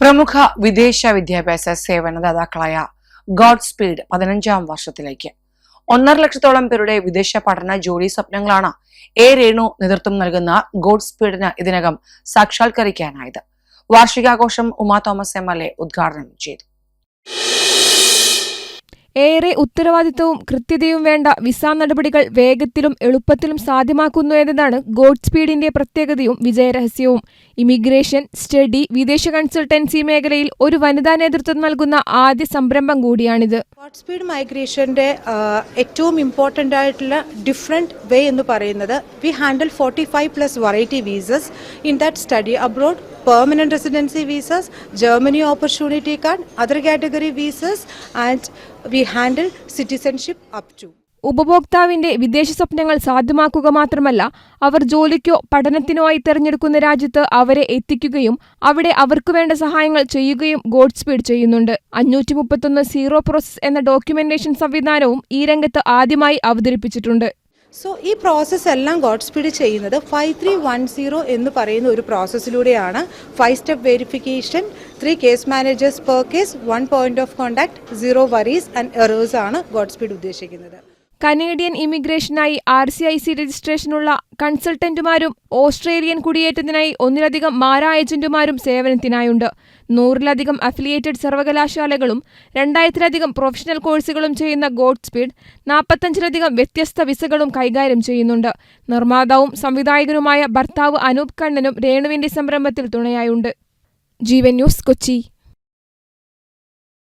പ്രമുഖ വിദേശ വിദ്യാഭ്യാസ സേവനദാതാക്കളായ ഗോഡ് സ്പീഡ് പതിനഞ്ചാം വർഷത്തിലേക്ക്. ഒന്നര ലക്ഷത്തോളം പേരുടെ വിദേശ പഠന ജോലി സ്വപ്നങ്ങളാണ് എ രേണു നേതൃത്വം നൽകുന്ന ഗോഡ് സ്പീഡിന് ഇതിനകം സാക്ഷാത്കരിക്കാനായത്. വാർഷികാഘോഷം Uma Thomas M L A ഉദ്ഘാടനം ചെയ്തു. ഏറെ ഉത്തരവാദിത്തവും കൃത്യതയും വേണ്ട വിസ നടപടികൾ വേഗത്തിലും എളുപ്പത്തിലും സാധ്യമാക്കുന്നു എന്നതാണ് ഗോഡ് സ്പീഡിന്റെ പ്രത്യേകതയും വിജയരഹസ്യവും. ഇമിഗ്രേഷൻ സ്റ്റഡി വിദേശ കൺസൾട്ടൻസി മേഖലയിൽ ഒരു വനിതാ നേതൃത്വം നൽകുന്ന ആദ്യ സംരംഭം കൂടിയാണിത്. ഗോഡ് സ്പീഡ് മൈഗ്രേഷന്റെ ഏറ്റവും ഇമ്പോർട്ടന്റ് ആയിട്ടുള്ള ഡിഫറെന്റ് വേ എന്ന് പറയുന്നത് we handle forty five plus variety visas in that study abroad permanent residency visas Germany opportunity card other category visas and we handle citizenship up to ഉപഭോക്താവിന്റെ വിദേശ സ്വപ്നങ്ങൾ സാധ്യമാക്കുക മാത്രമല്ല അവർ ജോലിക്കോ പഠനത്തിനോ ആയി തെരഞ്ഞെടുക്കുന്ന രാജ്യത്ത് അവരെ എത്തിക്കുകയും അവിടെ അവർക്ക് വേണ്ട സഹായങ്ങൾ ചെയ്യുകയും ഗോഡ് സ്പീഡ് ചെയ്യുന്നുണ്ട്. അഞ്ഞൂറ്റി മുപ്പത്തൊന്ന് സീറോ പ്രോസസ് എന്ന ഡോക്യുമെന്റേഷൻ സംവിധാനവും ഈ രംഗത്ത് ആദ്യമായി അവതരിപ്പിച്ചിട്ടുണ്ട്. സോ ഈ പ്രോസസ്സ് എല്ലാം ഗോഡ് സ്പീഡ് ചെയ്യുന്നത് ഫൈവ് ത്രീ വൺ സീറോ എന്ന് പറയുന്ന ഒരു പ്രോസസ്സിലൂടെയാണ് five step verification three case managers per case one point of contact zero worries and errors ആണ് ഗോഡ് സ്പീഡ് ഉദ്ദേശിക്കുന്നത്. കനേഡിയൻ ഇമിഗ്രേഷനായി ആർ സി ഐ സി രജിസ്ട്രേഷനുള്ള കൺസൾട്ടന്റുമാരും ഓസ്ട്രേലിയൻ കുടിയേറ്റത്തിനായി ഒന്നിലധികം മാരാ ഏജന്റുമാരും സേവനത്തിനായുണ്ട്. നൂറിലധികം അഫിലിയേറ്റഡ് സർവകലാശാലകളും രണ്ടായിരത്തിലധികം പ്രൊഫഷണൽ കോഴ്സുകളും ചെയ്യുന്ന ഗോഡ് സ്പീഡ് നാൽപ്പത്തഞ്ചിലധികം വ്യത്യസ്ത വിസകളും കൈകാര്യം ചെയ്യുന്നുണ്ട്. നിർമ്മാതാവും സംവിധായകനുമായ ഭർത്താവ് അനൂപ് കണ്ണനും രേണുവിന്റെ സംരംഭത്തിൽ തുണയായുണ്ട്. ജീവൻ ന്യൂസ് കൊച്ചി.